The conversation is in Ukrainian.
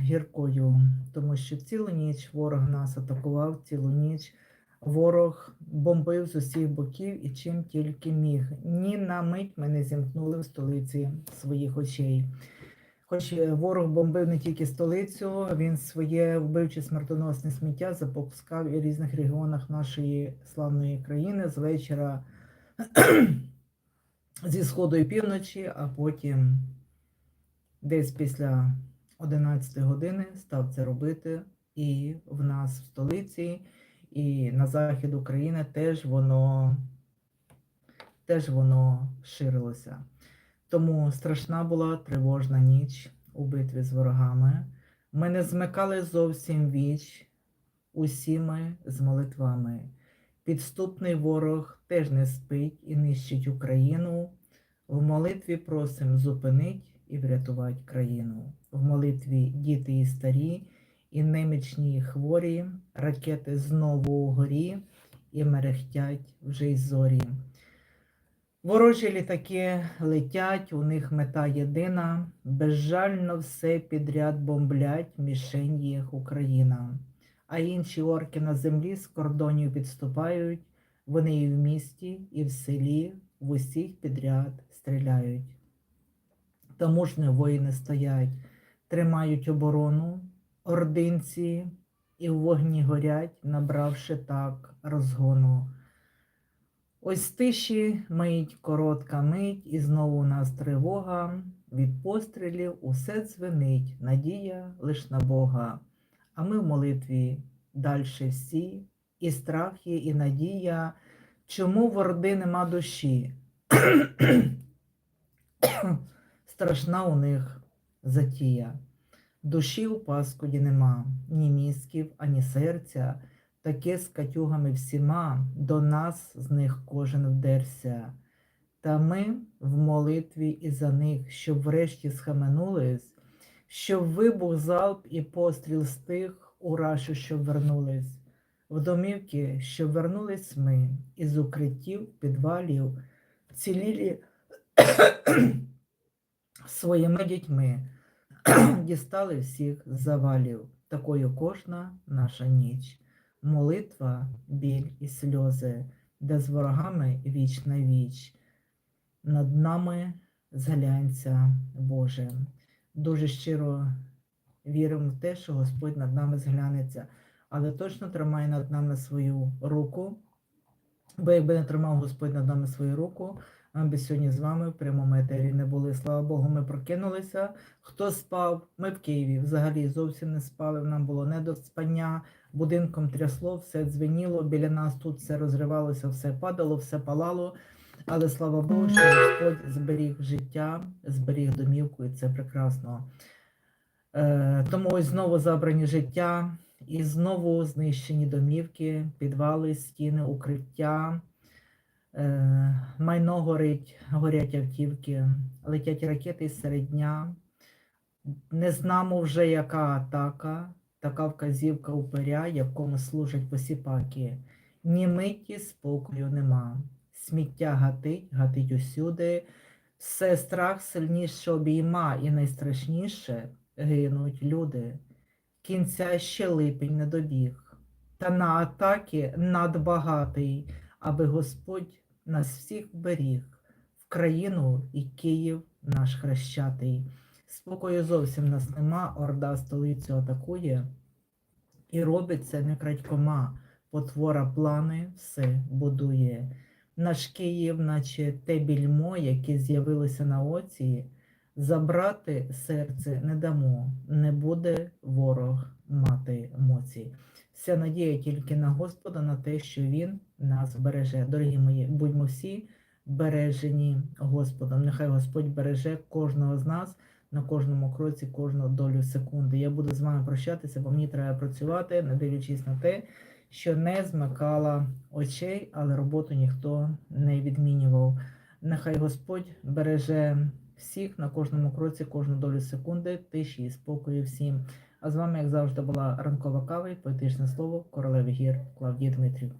гіркою, тому що цілу ніч ворог нас атакував, цілу ніч ворог бомбив з усіх боків і чим тільки міг. Ні на мить ми не зімкнули в столиці своїх очей. Хоч е, ворог бомбив не тільки столицю, він своє вбивче смертоносне сміття запускав і в різних регіонах нашої славної країни з вечора зі сходу і півночі, а потім десь після 11 години став це робити. І в нас в столиці, і на захід України теж воно, теж воно ширилося. Тому страшна була тривожна ніч у битві з ворогами. Ми не змикали зовсім віч усіми з молитвами. Підступний ворог теж не спить і нищить Україну. В молитві просим зупинить і врятувати країну. В молитві діти і старі, і немічні і хворі, ракети знову угорі і мерехтять вже й зорі. Ворожі літаки летять, у них мета єдина, безжально все підряд бомблять, мішень їх Україна. А інші орки на землі з кордонів підступають, вони і в місті, і в селі, в усіх підряд стріляють. Ж воїни стоять, тримають оборону, ординці і в вогні горять, набравши так розгону. Ось тиші мить, коротка мить, і знову у нас тривога. Від пострілів усе дзвенить, надія лиш на Бога. А ми в молитві дальше всі, і страх є, і надія. Чому в Орди нема душі? Страшна у них затія. Душі у Паскуді нема, ні мізків, ані серця. Таке з катюгами всіма, до нас з них кожен вдерся. Та ми в молитві і за них, щоб врешті схаменулись, щоб вибух залп і постріл з тих у рашу, щоб вернулись. В домівки, щоб вернулись ми, із укриттів, підвалів, цілілі своїми дітьми, дістали всіх завалів, такою кожна наша ніч молитва, біль і сльози, де з ворогами віч на віч. Над нами зглянься Боже. Дуже щиро віримо в те, що Господь над нами зглянеться, але точно тримає над нами свою руку. Бо якби не тримав Господь над нами свою руку, ми сьогодні з вами в прямому етері не були. Слава Богу, ми прокинулися. Хто спав? Ми в Києві взагалі зовсім не спали. Нам було не до спання, будинком трясло, все дзвеніло. Біля нас тут все розривалося, все падало, все палало. Але слава Богу, що Господь зберіг життя, зберіг домівку, і це прекрасно. Е, Тому ось знову забрані життя, і знову знищені домівки, підвали, стіни, укриття. Е, майно горить, горять автівки, летять ракети серед дня. Не знамо вже, яка атака, така вказівка упиря, якому служать посіпаки. Ні миті спокою нема. Сміття гатить, гатить усюди. Все страх сильніше обійма, і найстрашніше гинуть люди. Кінця ще липень не добіг. Та на атаки надбагатий, аби Господь нас всіх беріг, в країну і Київ наш хрещатий. Спокою зовсім нас нема, орда столицю атакує, і робить це не крадькома, потвора плани все будує. Наш Київ, наче те більмо, яке з'явилося на оці, забрати серце не дамо, не буде ворог мати моці. Вся надія тільки на Господа, на те, що Він нас береже. Дорогі мої, будьмо всі бережені Господом. Нехай Господь береже кожного з нас на кожному кроці, кожну долю секунди. Я буду з вами прощатися, бо мені треба працювати, не дивлячись на те, що не змикала очей, але роботу ніхто не відмінював. Нехай Господь береже всіх на кожному кроці, кожну долю секунди, тиші і спокою всім. А з вами, як завжди, була ранкова кава і поетичне слово королеви гір Клавдія Дмитрів.